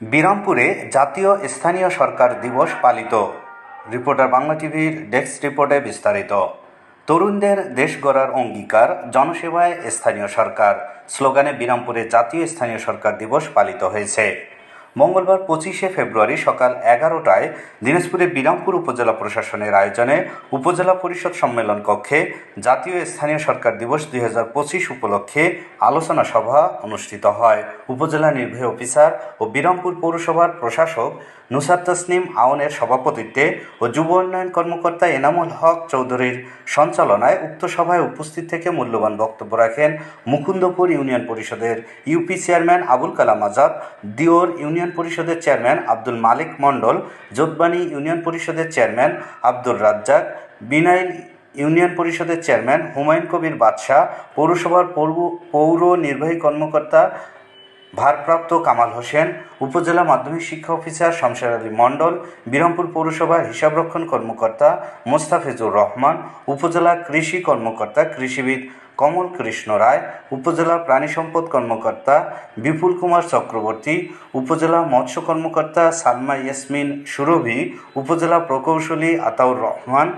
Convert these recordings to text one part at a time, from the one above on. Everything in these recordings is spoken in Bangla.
বিরামপুরে জাতীয় স্থানীয় সরকার দিবস পালিত। রিপোর্টার বাংলা টিভির ডেস্ক রিপোর্টে বিস্তারিত। তরুণদের দেশ গড়ার অঙ্গীকার জনসেবায় স্থানীয় সরকার। স্লোগানে বিরামপুরে জাতীয় স্থানীয় সরকার দিবস পালিত হয়েছে। মঙ্গলবার পঁচিশে ফেব্রুয়ারি সকাল এগারোটায় দিনাজপুরের বিরামপুর উপজেলা প্রশাসনের আয়োজনে উপজেলা পরিষদ সম্মেলন কক্ষে জাতীয় স্থানীয় সরকার দিবস দুই হাজার পঁচিশ উপলক্ষে আলোচনা সভা অনুষ্ঠিত হয়। উপজেলা নির্বাহী অফিসার ও বিরামপুর পৌরসভার প্রশাসক নুসার তসনিম আউনের সভাপতিত্বে ও যুব উন্নয়ন কর্মকর্তা এনামুল হক চৌধুরীর সঞ্চালনায় উক্ত সভায় উপস্থিত থেকে মূল্যবান বক্তব্য রাখেন মুকুন্দপুর ইউনিয়ন পরিষদের UP chairman Abul Kalam Azad, দিওর union পরিষদের চেয়ারম্যান আব্দুল মালিক মণ্ডল যোধবাণী ইউনিয়ন পরিষদের চেয়ারম্যান আব্দুর রাজ্জাক, বিনাইল ইউনিয়ন পরিষদের চেয়ারম্যান হুমায়ুন কবির বাদশাহ, পৌরসভার পৌর পৌর নির্বাহী কর্মকর্তা ভারপ্রাপ্ত কামাল হোসেন, উপজেলা মাধ্যমিক শিক্ষা অফিসার শমশের আলী মণ্ডল, বিরামপুর পৌরসভার হিসাবরক্ষণ কর্মকর্তা মোস্তাফিজুর রহমান, উপজেলা কৃষি কর্মকর্তা কৃষিবিদ কমল কৃষ্ণ রায়, উপজেলা প্রাণী সম্পদ কর্মকর্তা বিপুল কুমার চক্রবর্তী, উপজেলা মৎস্য কর্মকর্তা সালমা ইয়াসমিন সুরভি, উপজেলা প্রকৌশলী আতাউর রহমান,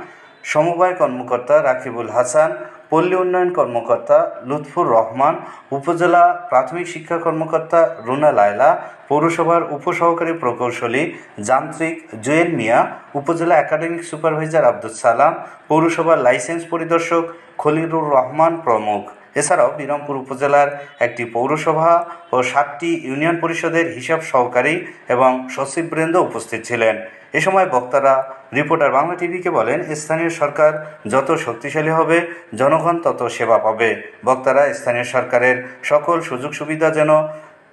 সমবায় কর্মকর্তা রাকিবুল হাসান পল্লী উন্নয়ন কর্মকর্তা লুৎফুর রহমান, উপজেলা প্রাথমিক শিক্ষা কর্মকর্তা রুনা লায়লা, পৌরসভার উপসহকারী প্রকৌশলী যান্ত্রিক জুয়েল মিয়া, উপজেলা একাডেমিক সুপারভাইজার আব্দুল সালাম, পৌরসভার লাইসেন্স পরিদর্শক খলিরুর রহমান প্রমুখ। এছাড়াও বিরামপুর উপজেলার একটি পৌরসভা ও সাতটি ইউনিয়ন পরিষদের হিসাব সহকারী এবং সচিববৃন্দ উপস্থিত ছিলেন। এ সময় বক্তারা, রিপোর্টার বাংলা টিভিকে বলেন, স্থানীয় সরকার যত শক্তিশালী হবে, জনগণ তত সেবা পাবে। বক্তারা, স্থানীয় সরকারের সকল সুযোগ সুবিধা যেন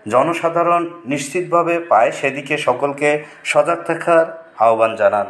জনসাধারণ নিশ্চিতভাবে পায়, সেদিকে সকলকে সজাগ থাকার আহ্বান জানান।